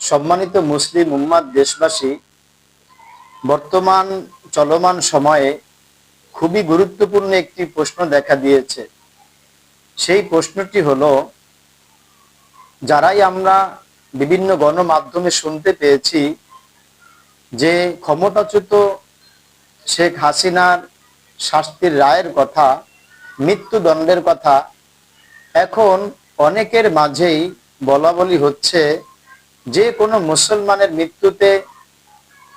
সম্মানিত মুসলিম উম্মাদ, দেশবাসী, বর্তমান চলমান সময়ে খুবই গুরুত্বপূর্ণ একটি প্রশ্ন দেখা দিয়েছে। সেই প্রশ্নটি হলো, যারাই আমরা বিভিন্ন গণমাধ্যমে শুনতে পেয়েছি যে ক্ষমতাচ্যুত শেখ হাসিনার শাস্তির রায়ের কথা, মৃত্যুদণ্ডের কথা, এখন অনেকের মাঝেই বলা বলি হচ্ছে যে কোনো মুসলমানের মৃত্যুতে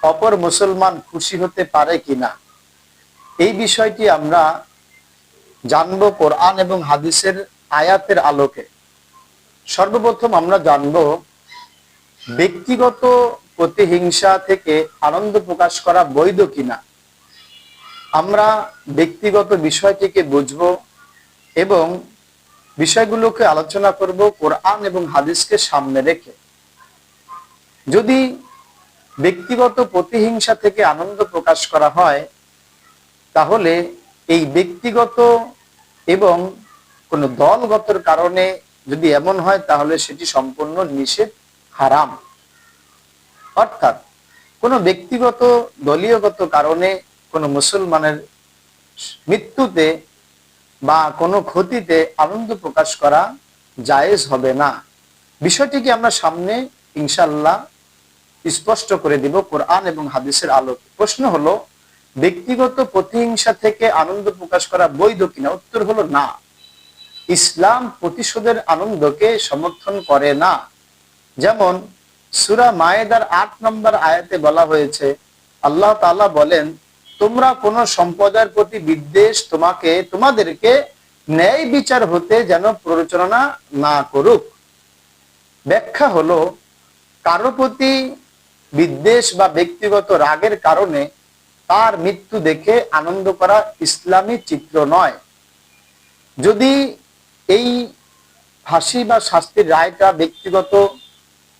অপর মুসলমান খুশি হতে পারে কিনা, এই বিষয়টি আমরা জানব কোরআন এবং হাদিসের আয়াতের আলোকে। সর্বপ্রথম আমরা জানব ব্যক্তিগত প্রতিহিংসা থেকে আনন্দ প্রকাশ করা বৈধ কিনা। আমরা ব্যক্তিগত বিষয়টিকে বুঝব এবং বিষয়গুলোকে আলোচনা করব কোরআন এবং হাদিসকে সামনে রেখে। যদি ব্যক্তিগত প্রতিহিংসা থেকে আনন্দ প্রকাশ করা হয়, তাহলে এই ব্যক্তিগত এবং কোনো দলগতর কারণে যদি এমন হয়, তাহলে সেটি সম্পূর্ণ নিষেধ, হারাম। অর্থাৎ কোনো ব্যক্তিগত দলীয়গত কারণে কোনো মুসলমানের মৃত্যুতে বা কোনো ক্ষতিতে আনন্দ প্রকাশ করা জায়েজ হবে না। বিষয়টিকে আমরা সামনে ইনশাল্লাহ স্পষ্ট করে দিব কোরআন এবং হাদিসের আলোকে। প্রশ্ন হলো, ব্যক্তিগত প্রতিহিংসা থেকে আনন্দ প্রকাশ করা বৈধ কিনা? উত্তর হলো না। ইসলাম প্রতিশোধের আনন্দকে সমর্থন করে না। যেমন, সুরা মায়েদার আট নম্বর আয়াতে বলা হয়েছে, আল্লাহ তাআলা বলেন, তোমরা কোন সম্প্রদায়ের প্রতি বিদ্বেষ তোমাকে, তোমাদেরকে ন্যায় বিচার হতে যেন প্ররোচনা না করুক। ব্যাখ্যা হলো, কারও প্রতি বিদ্বেষ বা ব্যক্তিগত রাগের কারণে তার মৃত্যু দেখে আনন্দ করা ইসলামী চিত্র নয়। যদি এই ফাঁসি বা শাস্তির রায়টা ব্যক্তিগত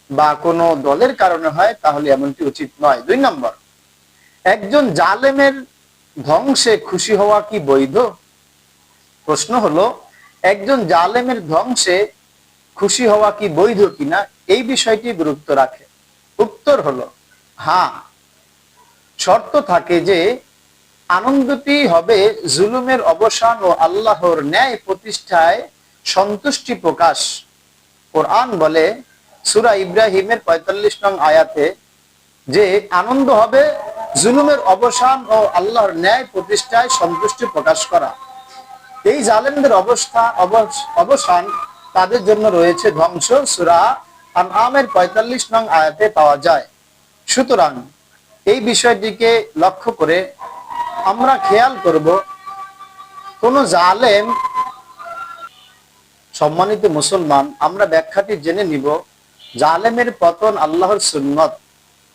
বা কোনো দলের কারণে হয়, তাহলে এমনটি উচিত নয়। দুই নম্বর, একজন জালেমের ধ্বংসে খুশি হওয়া কি বৈধ? প্রশ্ন হলো, একজন জালেমের ধ্বংসে খুশি হওয়া কি বৈধ কিনা? এই বিষয়টি গুরুত্ব রাখে। উত্তর হলো। হ্যাঁ। শর্ত থাকে যে আনন্দটি হবে জুলুমের অবসান ও আল্লাহর ন্যায় প্রতিষ্ঠায় সন্তুষ্টি প্রকাশ। কোরআন বলে সুরা ইব্রাহিমের পঁয়তাল্লিশ নং আয়াতে যে আনন্দ হবে জুলুমের অবসান ও আল্লাহর ন্যায় প্রতিষ্ঠায় সন্তুষ্টি প্রকাশ করা। এই জালেমদের অবস্থা অবসান তাদের জন্য রয়েছে ধ্বংস। সুরা আন আমের পঁয়তাল্লিশ নং আয়াতে পাওয়া যায়। সুতরাং এই বিষয়টিকে লক্ষ্য করে আমরা খেয়াল করব, কোন জালেম সম্মানিত মুসলমান, আমরা ব্যাখ্যাটি জেনে নিব, জালেমের পতন আল্লাহর সুন্নত।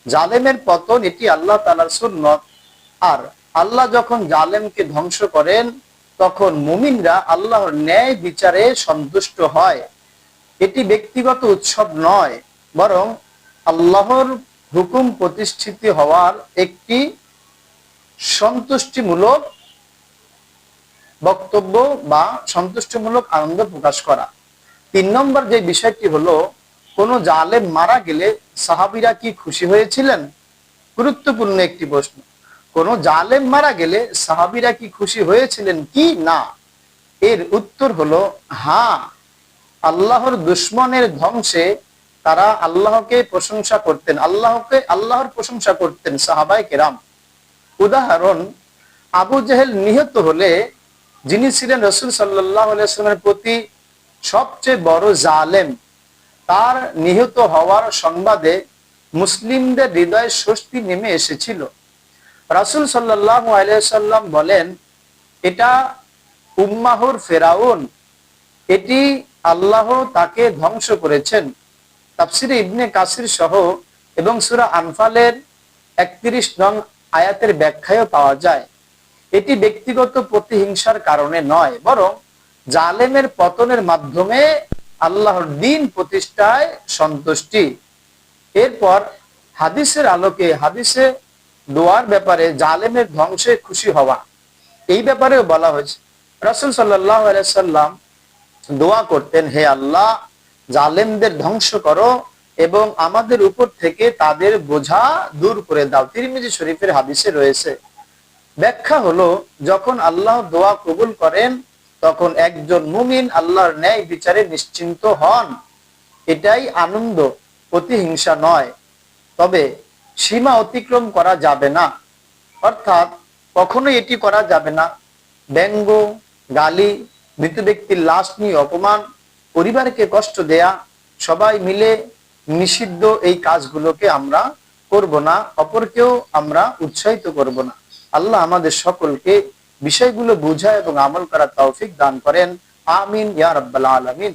জালেমের পতন এটি আল্লাহ তালার সুন্নত। আর আল্লাহ যখন জালেমকে ধ্বংস করেন, তখন মুমিনরা আল্লাহর ন্যায় বিচারে সন্তুষ্ট হয়। এটি ব্যক্তিগত উৎসব নয়, বরং আল্লাহর হুকুম প্রতিষ্ঠিত হওয়ার একটি সন্তুষ্টিমূলক বক্তব্য বা সন্তুষ্টিমূলক আনন্দ প্রকাশ করা। তিন নম্বর যে বিষয়টি হলো, কোন জালেম মারা গেলে সাহাবিরা কি খুশি হয়েছিলেন? গুরুত্বপূর্ণ একটি প্রশ্ন। কোন জালেম মারা গেলে সাহাবিরা কি খুশি হয়েছিলেন কি না? এর উত্তর হলো হ্যাঁ আল্লাহর দুশ্মনের ধ্বংসে তারা আল্লাহকে প্রশংসা করতেন, আল্লাহকে, আল্লাহর প্রশংসা করতেন সাহাবাই কেরাম। উদাহরণ, আবু জেহেল নিহত হলে, যিনি ছিলেন রসুল সাল্লামের প্রতি সবচেয়ে বড় জালেম, তার নিহত হওয়ার সংবাদে মুসলিমদের হৃদয়ে স্বস্তি নেমে এসেছিল। রাসুল সাল্লাহ আলাইসাল্লাম বলেন, এটা উম্মাহুর ফেরাউন, এটি আল্লাহ তাকে ধ্বংস করেছেন। তাফসিরে ইবনে কাসির সহ এবং সুরা আনফালের একত্রিশ নং আয়াতের ব্যাখ্যায়ও পাওয়া যায়। এটি ব্যক্তিগত প্রতিহিংসার কারণে নয়, বরং জালেমের পতনের মাধ্যমে আল্লাহর দিন প্রতিষ্ঠায় সন্তুষ্টি। এরপর হাদিসের আলোকে হাদিসে দোয়ার ব্যাপারে জালেমের ধ্বংসে খুশি হওয়া। এই ব্যাপারেও বলা হয়েছে, রাসুল সাল্লাহ সাল্লাম দোয়া করতেন, হে আল্লাহ, জালেমদের ধ্বংস করো এবং আমাদের উপর থেকে তাদের বোঝা দূর করে দাও। তিরমিজি শরীফের হাদিসে রয়েছে। ব্যাখ্যা হলো, যখন আল্লাহ দোয়া কবুল করেন, তখন একজন মুমিন আল্লাহর ন্যায় বিচারে নিশ্চিন্ত হন। এটাই আনন্দ প্রতিহিংসা নয়। তবে সীমা অতিক্রম করা যাবে না। অর্থাৎ কখনো এটি করা যাবে না। ব্যঙ্গ গালি মৃত ব্যক্তির লাশ নিয়ে অপমান, পরিবারকে কষ্ট দেয়া, সবাই মিলে নিষিদ্ধ এই কাজগুলোকে আমরা করব না, অপরকেও আমরা উৎসাহিত করব না। আল্লাহ আমাদের সকলকে বিষয়গুলো বোঝা এবং আমল করার তৌফিক দান করেন। আমিন, ইয়া রাব্বাল আলামিন।